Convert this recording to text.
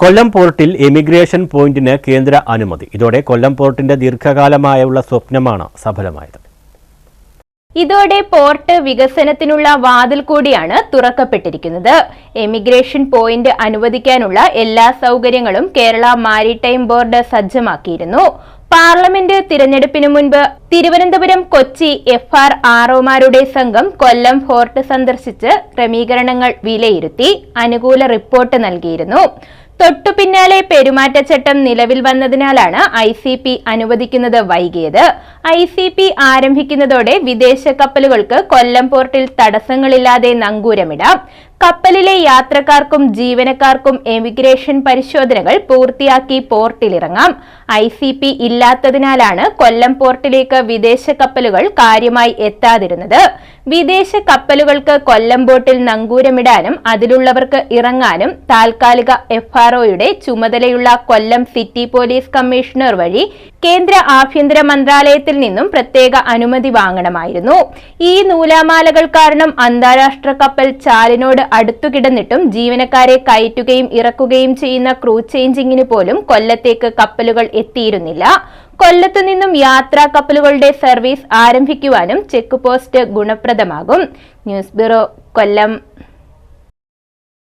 കൊല്ലം പോർട്ടിൽ എമിഗ്രേഷൻ പോയിന്റിന് കേന്ദ്ര അനുമതി. ഇതോടെ കൊല്ലം പോർട്ടിന്റെ ദീർഘകാലമായുള്ള സ്വപ്നമാണ് സഫലമായത്. ഇതോടെ പോർട്ട് വികസനത്തിനുള്ള വാതിൽ കൂടിയാണ് തുറക്കപ്പെട്ടിരിക്കുന്നത്. എമിഗ്രേഷൻ പോയിന്റ് അനുവദിക്കാനുള്ള എല്ലാ സൗകര്യങ്ങളും കേരള മാരിടൈം ബോർഡ് സജ്ജമാക്കിയിരുന്നു. പാർലമെന്റ് തിരഞ്ഞെടുപ്പിനു മുൻപ് തിരുവനന്തപുരം കൊച്ചി എഫ് ആർ ആർഒമാരുടെ സംഘം കൊല്ലം ഫോർട്ട് സന്ദർശിച്ച് ക്രമീകരണങ്ങൾ വിലയിരുത്തി അനുകൂല റിപ്പോർട്ട് നൽകിയിരുന്നു. തൊട്ടു പിന്നാലെ പെരുമാറ്റച്ചട്ടം നിലവിൽ വന്നതിനാലാണ് ഐ സി പി അനുവദിക്കുന്നത് വൈകിയത്. ഐ സി പി ആരംഭിക്കുന്നതോടെ വിദേശ കപ്പലുകൾക്ക് കൊല്ലം പോർട്ടിൽ തടസ്സങ്ങളില്ലാതെ നങ്കൂരമിടാം. കപ്പലിലെ യാത്രക്കാർക്കും ജീവനക്കാർക്കും എമിഗ്രേഷൻ പരിശോധനകൾ പൂർത്തിയാക്കി പോർട്ടിലിറങ്ങാം. ഐ സി പി ഇല്ലാത്തതിനാലാണ് കൊല്ലം പോർട്ടിലേക്ക് വിദേശ കപ്പലുകൾ കാര്യമായി എത്താതിരുന്നത്. വിദേശ കപ്പലുകൾക്ക് കൊല്ലം ബോട്ടിൽ നങ്കൂരമിടാനും അതിലുള്ളവർക്ക് ഇറങ്ങാനും താൽക്കാലിക എഫ്ആർഒയുടെ ചുമതലയുള്ള കൊല്ലം സിറ്റി പോലീസ് കമ്മീഷണർ വഴി കേന്ദ്ര ആഭ്യന്തര മന്ത്രാലയത്തിൽ നിന്നും പ്രത്യേക അനുമതി വാങ്ങണമായിരുന്നു. ഈ നൂലാമാലകൾ കാരണം അന്താരാഷ്ട്ര കപ്പൽ ചാലിനോട് അടുത്തു കിടന്നിട്ടും ജീവനക്കാരെ കയറ്റുകയും ഇറക്കുകയും ചെയ്യുന്ന ക്രൂ ചേഞ്ചിങ്ങിന് പോലും കൊല്ലത്തേക്ക് കപ്പലുകൾ എത്തിയിരുന്നില്ല. കൊല്ലത്തു നിന്നും യാത്രാ കപ്പലുകളുടെ സർവീസ് ആരംഭിക്കുവാനും check post ഗുണപ്രദമാകും. News bureau Kollam.